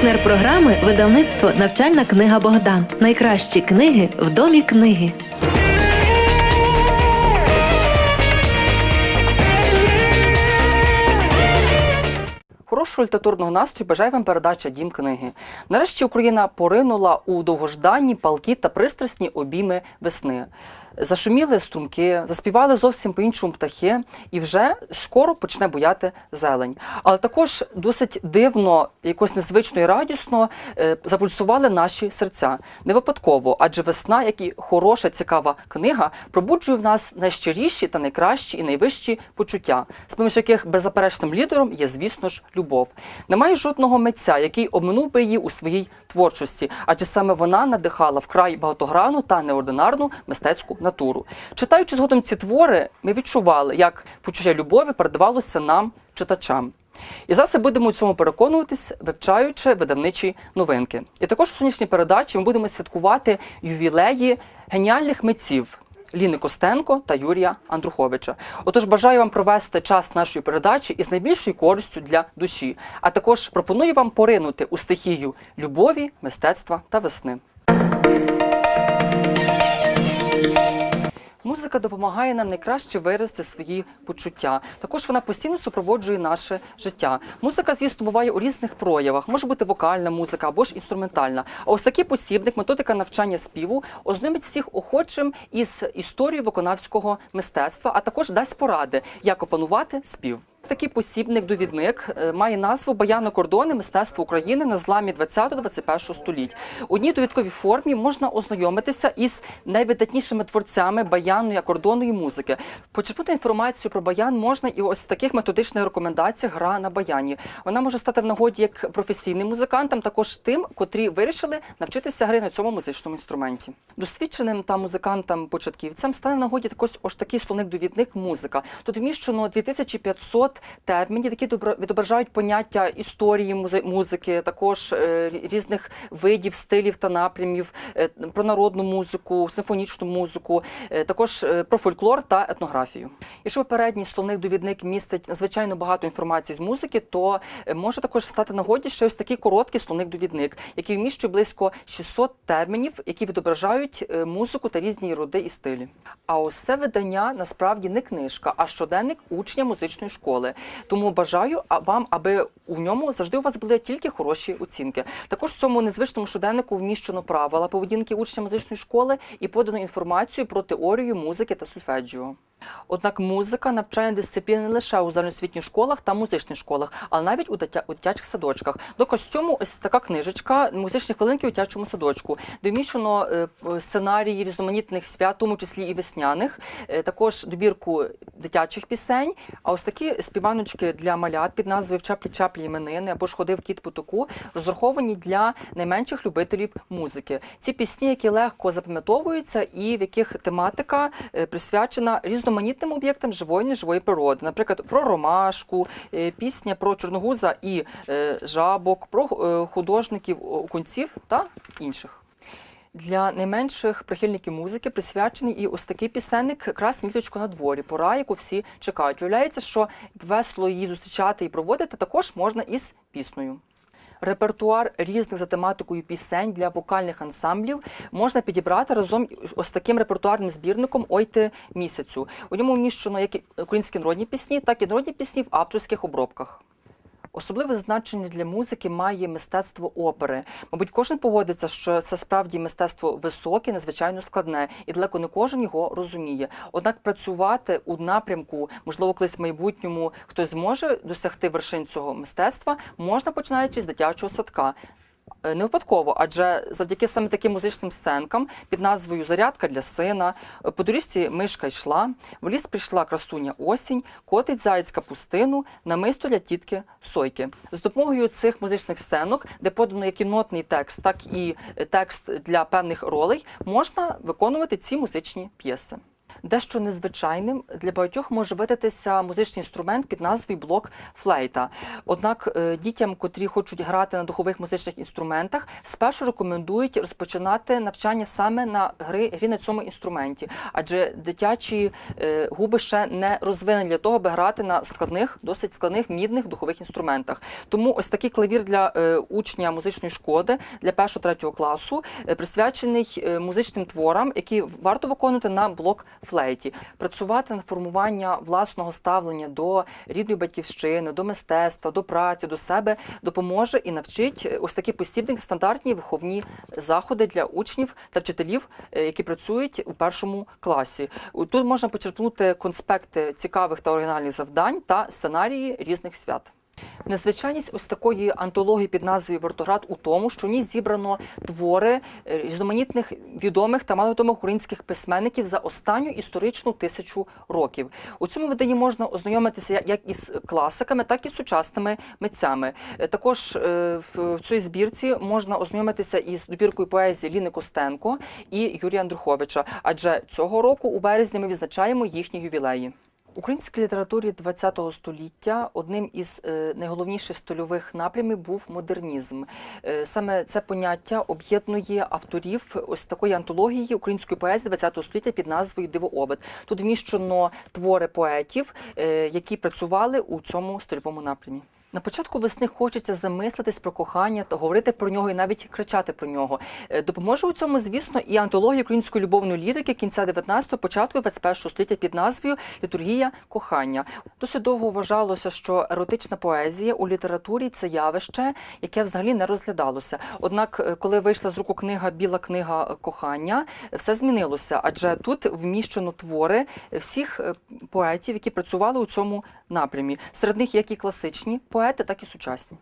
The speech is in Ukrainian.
Партнер програми видавництво Навчальна книга Богдан. Найкращі книги в домі книги. Хорошого літературного настрою бажає вам передача Дім книги. Нарешті Україна поринула у довгожданні палки та пристрасні обійми весни. Зашуміли струмки, заспівали зовсім по-іншому птахи, і вже скоро почне буяти зелень. Але також досить дивно, якось незвично і радісно е, запульсували наші серця. Не випадково, адже весна, як і хороша, цікава книга, пробуджує в нас найщиріші та найкращі і найвищі почуття, з поміж яких беззаперечним лідером є, звісно ж, любов. Немає жодного митця, який обминув би її у своїй творчості, адже саме вона надихала вкрай багатогранну та неординарну мистецьку натуру. Читаючи згодом ці твори, ми відчували, як почуття любові передавалося нам, читачам. І зараз будемо у цьому переконуватись, вивчаючи видавничі новинки. І також у сьогоднішній передачі ми будемо святкувати ювілеї геніальних митців. Ліни Костенко та Юрія Андруховича. Отож, бажаю вам провести час нашої передачі із найбільшою користю для душі, а також пропоную вам поринути у стихію любові, мистецтва та весни. Музика допомагає нам найкраще виразити свої почуття. Також вона постійно супроводжує наше життя. Музика, звісно, буває у різних проявах. Може бути вокальна музика або ж інструментальна. А ось такий посібник, методика навчання співу, ознайомить всіх охочим із історією виконавського мистецтва, а також дасть поради, як опанувати спів. Такий посібник-довідник е, має назву Баяно кордони мистецтва України на зламі 20-21 століть. У одній довідковій формі можна ознайомитися із найвидатнішими творцями баянної акордонної музики. Почерпнути інформацію про баян можна і ось таких методичних рекомендаціях гра на баяні. Вона може стати в нагоді як професійним музикантам, також тим, котрі вирішили навчитися гри на цьому музичному інструменті. Досвідченим та музикантам-початківцям стане в нагоді також ось такий словник-довідник музика. Тут вміщено 2500 термінів, які відображають поняття історії музики, також е, різних видів, стилів та напрямів, е, про народну музику, симфонічну музику, е, також про фольклор та етнографію. Якщо попередній словник-довідник містить надзвичайно багато інформації з музики, то може також стати нагоді ще ось такий короткий словник-довідник, який вміщує близько 600 термінів, які відображають музику та різні роди і стилі. А ось це видання насправді не книжка, а щоденник учня музичної школи. Тому бажаю вам, аби у ньому завжди у вас були тільки хороші оцінки. Також в цьому незвичному щоденнику вміщено правила поведінки учня музичної школи і подано інформацію про теорію музики та сульфеджіо. Однак музика навчає дисципліни не лише у загальноосвітніх школах та музичних школах, але навіть у, дитя, у дитячих садочках. До костюму ось така книжечка музичні хвилинки у дитячому садочку, де вміщено е, п- сценарії різноманітних свят, тому числі і весняних, е, також добірку дитячих пісень. А ось такі співаночки для малят під назвою Чаплі-чаплі іменини або ж ходив кіт потоку розраховані для найменших любителів музики. Ці пісні, які легко запам'ятовуються, і в яких тематика е, присвячена різноманітним об'єктам живої неживої природи, наприклад, про ромашку, е, пісня про чорногуза і е, жабок, про е, художників окунців та інших. Для найменших прихильників музики присвячений і ось такий пісенник Красне літочко на дворі. Пора, яку всі чекають. Виявляється, що весело її зустрічати і проводити також можна із піснею. Репертуар різних за тематикою пісень для вокальних ансамблів можна підібрати разом ось таким репертуарним збірником Ойте місяцю. У ньому вміщено як українські народні пісні, так і народні пісні в авторських обробках. Особливе значення для музики має мистецтво опери. Мабуть, кожен погодиться, що це справді мистецтво високе, надзвичайно складне, і далеко не кожен його розуміє. Однак працювати у напрямку, можливо, колись в майбутньому хтось зможе досягти вершин цього мистецтва, можна починаючи з дитячого садка. Е, Не випадково, адже завдяки саме таким музичним сценкам під назвою Зарядка для сина, по доріжці мишка йшла, в ліс прийшла красуня осінь, котить заєць капустину, намисто для тітки сойки. З допомогою цих музичних сценок, де подано як і нотний текст, так і текст для певних ролей, можна виконувати ці музичні п'єси. Дещо незвичайним для багатьох може видатися музичний інструмент під назвою блок флейта. Однак е, дітям, котрі хочуть грати на духових музичних інструментах, спершу рекомендують розпочинати навчання саме на гри, грі на цьому інструменті, адже дитячі е, губи ще не розвинені для того, аби грати на складних, досить складних мідних духових інструментах. Тому ось такий клавір для е, учня музичної шкоди для першого третього класу присвячений музичним творам, які варто виконувати на блок флейті, працювати на формування власного ставлення до рідної батьківщини, до мистецтва, до праці, до себе допоможе і навчить ось такі посібники, стандартні виховні заходи для учнів та вчителів, е, які працюють у першому класі. Тут можна почерпнути конспекти цікавих та оригінальних завдань та сценарії різних свят. Незвичайність ось такої антології під назвою Вертоград у тому, що в ній зібрано твори е, різноманітних відомих та маловідомих українських письменників за останню історичну тисячу років. У цьому виданні можна ознайомитися як- із класиками, так і з сучасними митцями. Е, Також е, в цій збірці можна ознайомитися із добіркою поезії Ліни Костенко і Юрія Андруховича, адже цього року у березні ми відзначаємо їхні ювілеї. Українській літературі ХХ століття одним із е, найголовніших стольових напрямів був модернізм. Е, Саме це поняття об'єднує авторів ось такої антології української поезії ХХ століття під назвою Дивообид. Тут вміщено твори поетів, е, які працювали у цьому стольовому напрямі. На початку весни хочеться замислитись про кохання та говорити про нього і навіть кричати про нього. Е, Допоможе у цьому, звісно, і антологія української любовної лірики кінця 19-го, початку 21-го століття під назвою Літургія кохання. Досить довго вважалося, що еротична поезія у літературі це явище, яке взагалі не розглядалося. Однак, е, коли вийшла з руку книга Біла книга кохання, все змінилося, адже тут вміщено твори всіх е, поетів, які працювали у цьому напрямі. Серед них як і класичні поети, так і сучасні.